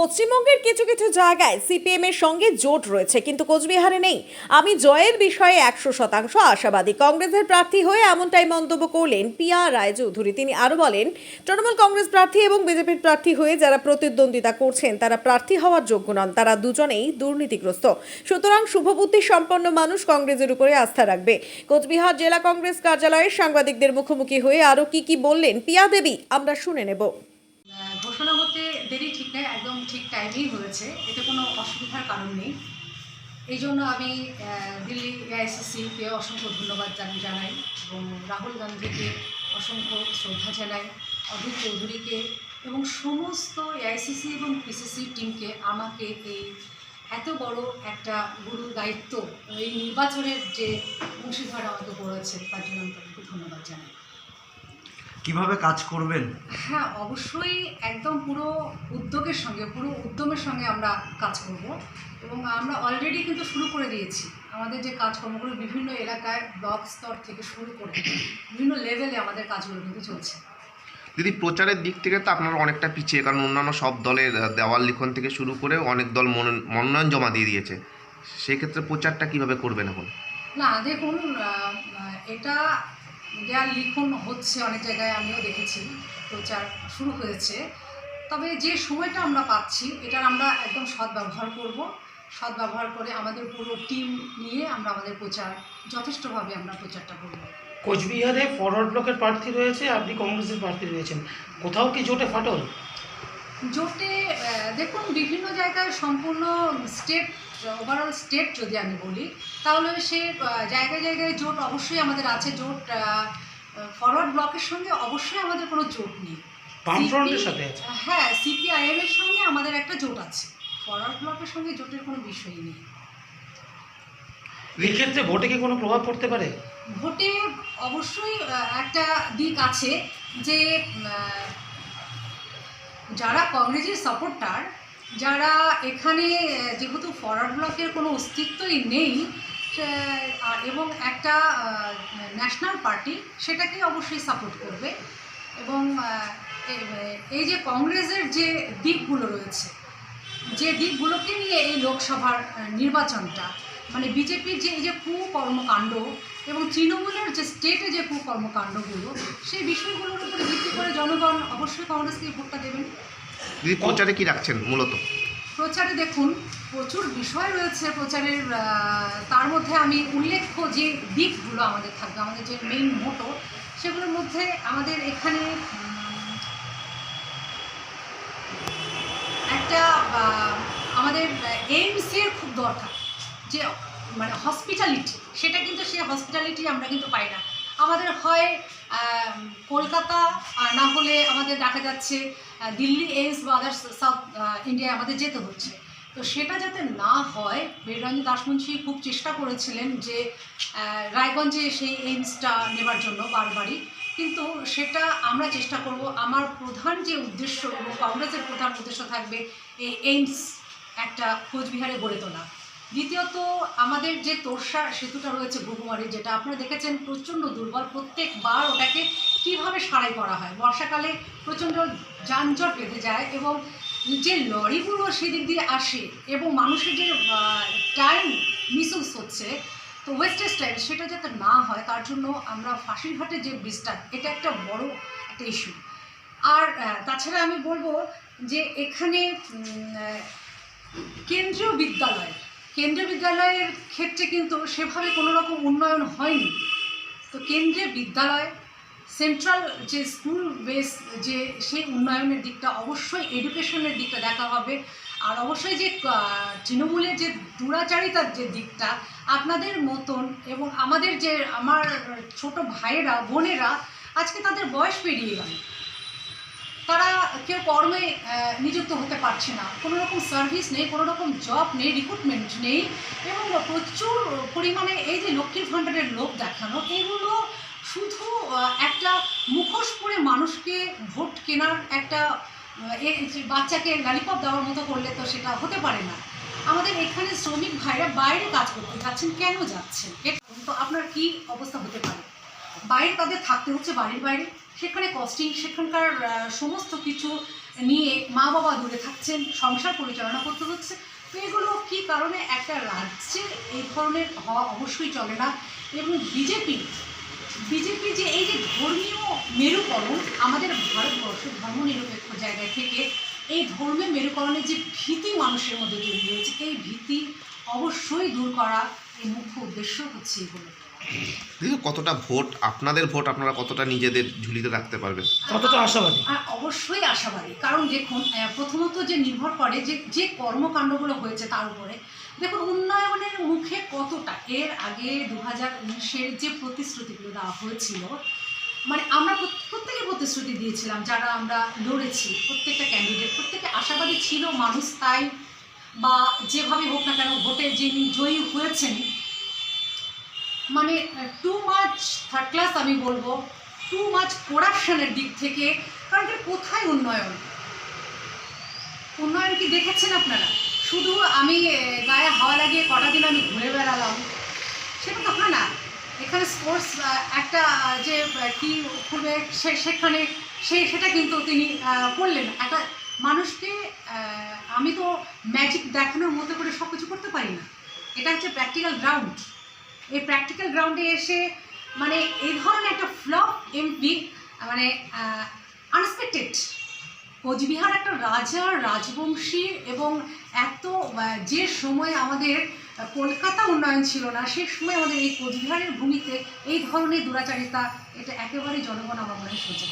পশ্চিমবঙ্গের কিছু কিছু জায়গায় সিপিএম এর সঙ্গে জোট রয়েছে, কিন্তু কোচবিহারে নেই। আমি জয়ের বিষয়ে একশো শতাংশ আশাবাদী। কংগ্রেসের প্রার্থী হয়ে এমনটাই মন্তব্য করলেন পিয়া রায়চৌধুরী। তিনি আরও বলেন, তৃণমূল কংগ্রেস প্রার্থী এবং বিজেপির প্রার্থী হয়ে যারা প্রতিদ্বন্দ্বিতা করছেন, তারা প্রার্থী হওয়ার যোগ্য নন। তারা দুজনেই দুর্নীতিগ্রস্ত। সুতরাং শুভবুদ্ধি সম্পন্ন মানুষ কংগ্রেসের উপরে আস্থা রাখবে। কোচবিহার জেলা কংগ্রেস কার্যালয়ের সাংবাদিকদের মুখোমুখি হয়ে আরও কি কি বললেন পিয়া দেবী, আমরা শুনে নেব। ঘোষণা হতে দেরি ঠিক নেই, একদম টাইমেই হয়েছে, এতে কোনো অসুবিধার কারণ নেই। এই জন্য আমি দিল্লি এআইসিসিকে অসংখ্য ধন্যবাদ জান- জানাই এবং রাহুল গান্ধীকে অসংখ্য শ্রদ্ধা জানাই, অধীর চৌধুরীকে এবং সমস্ত এআইসিসি এবং পিসিসি টিমকে আমাকে এই এত বড় একটা গুরু দায়িত্ব, এই নির্বাচনের যে অংশীদার আমাকে পড়েছে তার জন্য আমি তাদেরকে ধন্যবাদ জানাই। কীভাবে কাজ করবেন? হ্যাঁ অবশ্যই একদম পুরো উদ্যোগের সঙ্গে পুরো উদ্যমের সঙ্গে আমরা কাজ করব। এবং আমরা অলরেডি কিন্তু শুরু করে দিয়েছি। আমাদের যে কাজকর্মগুলো বিভিন্ন এলাকায় ব্লক স্তর থেকে শুরু করে বিভিন্ন লেভেলে আমাদের কাজগুলো কিন্তু চলছে। দিদি প্রচারের দিক থেকে তো আপনারা অনেকটা পিছিয়ে কারণ অন্যান্য সব দলের দেওয়াল লিখন থেকে শুরু করে অনেক দল মনোনয়ন- মনোনয়ন জমা দিয়ে দিয়েছে। সেক্ষেত্রে প্রচারটা কীভাবে করবেন এখন? না দেখুন এটা দেয়াল লিখন হচ্ছে অনেক জায়গায়, আমিও দেখেছি, প্রচার শুরু হয়েছে। তবে যে সময়টা আমরা পাচ্ছি, এটার আমরা একদম সদ্ব্যবহার ব্যবহার করব। সৎ ব্যবহার করে আমাদের পুরো টিম নিয়ে আমরা আমাদের প্রচার, যথেষ্টভাবে আমরা প্রচারটা করব। কোচবিহারে ফরওয়ার্ড ব্লকের প্রার্থী রয়েছে, আপনি কংগ্রেসের প্রার্থী রয়েছেন। কোথাও কি জোটে ফাটল? জোটে দেখুন বিভিন্ন জায়গায় সম্পূর্ণ স্টেট ওভারঅল স্টেট যদি আমি বলি তাহলে সে জায়গায় জায়গায় জোট অবশ্যই আমাদের আছে। জোট ফরওয়ার্ড ব্লকের সঙ্গে অবশ্যই আমাদের কোনো জোট নেই। সাথে হ্যাঁ সিপিআইএম এর সঙ্গে আমাদের একটা জোট আছে। ফরওয়ার্ড ব্লকের সঙ্গে জোটের কোনো বিষয়ই নেই। এক্ষেত্রে ভোটে কি কোনো প্রভাব পড়তে পারে? ভোটে অবশ্যই একটা দিক আছে যে যারা কংগ্রেসের সাপোর্টার যারা এখানে যেহেতু ফরওয়ার্ড ব্লকের কোনো অস্তিত্বই নেই এবং একটা ন্যাশনাল পার্টি সেটাকে অবশ্যই সাপোর্ট করবে। এবং এই যে কংগ্রেসের যে দিকগুলো রয়েছে, যে দিকগুলোকে নিয়ে এই লোকসভার নির্বাচনটা মানে বিজেপির যে, এই যে কুকর্মকাণ্ড এবং তৃণমূলের যে স্টেটে যে কুকর্মকাণ্ডগুলো সেই বিষয়গুলোর উপরে ভিত্তি করে জনগণ অবশ্যই কংগ্রেসকে ভোটটা দেবেন। দিদি প্রচারে কি রাখছেন মূলত? প্রচারে দেখুন প্রচুর বিষয় রয়েছে প্রচারের তার মধ্যে আমি উল্লেখ্য যে দিকগুলো আমাদের থাকবে আমাদের যে মেইন মোটো সেগুলোর মধ্যে আমাদের এখানে একটা আমাদের এইমসের খুব দরকার যে মানে হসপিটালিটি সেটা কিন্তু সেই হসপিটালিটি আমরা কিন্তু পাই না। আমাদের হয় কলকাতা, আর না হলে আমাদের দেখা যাচ্ছে দিল্লি এইমস বা আদার সাউথ ইন্ডিয়ায় আমাদের যেতে হচ্ছে। তো সেটা যাতে না হয় বীররঞ্জন দাসমুন্সী খুব চেষ্টা করেছিলেন যে রায়গঞ্জে সেই এইমসটা নেবার জন্য বারবারই। কিন্তু সেটা আমরা চেষ্টা করব। আমার প্রধান যে উদ্দেশ্য এবং কংগ্রেসের প্রধান উদ্দেশ্য থাকবে, এই এইমস একটা কোচবিহারে গড়ে তোলা। দ্বিতীয়ত, আমাদের যে তোরসা সেতুটা রয়েছে বহুমারি যেটা আপনারা দেখেছেন প্রচণ্ড দুর্বল প্রত্যেকবার ওটাকে কীভাবে সারাই করা হয়। বর্ষাকালে প্রচণ্ড যানজট বেঁধে যায় এবং যে লরিগুলো সেদিক দিয়ে আসে এবং মানুষের যে টাইম মিসইউজ হচ্ছে, তো ওয়েস্টেজ টাইম সেটা যাতে না হয়, তার জন্য আমরা ফাঁসিঘাটের যে ব্রিজটা এটা একটা বড় একটা ইস্যু আর তাছাড়া আমি বলব যে এখানে কেন্দ্রীয় বিদ্যালয় কেন্দ্রীয় বিদ্যালয়ের ক্ষেত্রে কিন্তু সেভাবে কোনো রকম উন্নয়ন হয়নি। তো কেন্দ্রীয় বিদ্যালয় সেন্ট্রাল যে স্কুল বেস যে সেই উন্নয়নের দিকটা অবশ্যই এডুকেশনের দিকটা দেখা হবে। আর অবশ্যই যে তৃণমূলের যে দুরাচারিতার যে দিকটা, আপনাদের মতন এবং আমাদের যে, আমার ছোট ভাইয়েরা, বোনেরা, আজকে তাদের বয়স পেরিয়ে গেল। তারা কেউ কর্মে নিযুক্ত হতে পারছে না। কোনো রকম সার্ভিস নেই, কোনো রকম জব নেই রিক্রুটমেন্ট নেই এবং প্রচুর পরিমাণে এই যে লক্ষ্মীর ভাণ্ডারের লোক দেখানো, এগুলো শুধু একটা মুখোশ পরে মানুষকে ভোট কেনার একটা বাচ্চাকে লালিপপ দেওয়ার মতো করলে তো সেটা হতে পারে না। আমাদের এখানে শ্রমিক ভাইরা বাইরে কাজ করতে যাচ্ছেন, কেন যাচ্ছেন? তো আপনার কি অবস্থা হতে পারে? বাইরে তাদের থাকতে হচ্ছে বাড়ির বাইরে? সেখানে কস্টিং সেখানকার সমস্ত কিছু নিয়ে মা বাবা দূরে থাকছেন, সংসার পরিচালনা করতে হচ্ছে। তো এগুলো কী কারণে একটা রাজ্যে এই ধরনের হওয়া অবশ্যই চলে না? এবং বিজেপি বিজেপি যে এই যে ধর্মীয় মেরুকরণ, আমাদের ভারতবর্ষ ধর্মনিরপেক্ষ জায়গা থেকে এই ধর্মের মেরুকরণের যে ভীতি মানুষের মধ্যে তৈরি হয়েছে, এই ভীতি অবশ্যই দূর করা এই মুখ্য উদ্দেশ্য হচ্ছে এগুলো কতটা ভোট আপনাদের ভোট আপনারা কতটা নিজেদের ঝুলিতে রাখতে পারবেন? কতটা আশাবাদী? আর অবশ্যই আশাবাদী। কারণ দেখুন প্রথমত যে নির্ভর করে যে যে কর্মকাণ্ডগুলো হয়েছে তার উপরে দেখুন উন্নয়নের মুখে কতটা এর আগে দু হাজার উনিশের যে প্রতিশ্রুতিগুলো দেওয়া হয়েছিল মানে আমরা প্রত- প্রত্যেকে প্রতিশ্রুতি দিয়েছিলাম যারা আমরা লড়েছি প্রত্যেকটা ক্যান্ডিডেট প্রত্যেকে আশাবাদী ছিল মানুষ তাই বা যেভাবে হোক না কেন ভোটে যিনি জয়ী হয়েছেন মানে টু মাচ থার্ড ক্লাস আমি বলব টু মাচ করাপশনের দিক থেকে, কারণ কি কোথায় উন্নয়ন? উন্নয়ন কি দেখেছেন আপনারা? শুধু আমি গায়ে হাওয়া লাগিয়ে কটা দিন আমি ঘুরে বেড়ালাম, সেটা তো হয় না। এখানে স্পোর্টস একটা যে কি করবে সে, সেখানে, সে, সেটা কিন্তু তিনি করলেন। একটা মানুষকে আমি তো ম্যাজিক দেখানোর মতো করে সব কিছু করতে পারি না। এটা হচ্ছে প্র্যাকটিক্যাল গ্রাউন্ড এই প্র্যাকটিক্যাল গ্রাউন্ডে এসে মানে এই ধরনের একটা ফ্লপ এমপি মানে আনএক্সপেক্টেড কোচবিহার একটা রাজা, রাজবংশী এবং এত যে সময় আমাদের কলকাতা উন্নয়ন ছিল না সেই সময় আমাদের এই কোচবিহারের ভূমিতে এই ধরনের দুরাচারিতা এটা একেবারেই জনগণ আমার মনে হয় সহ্য।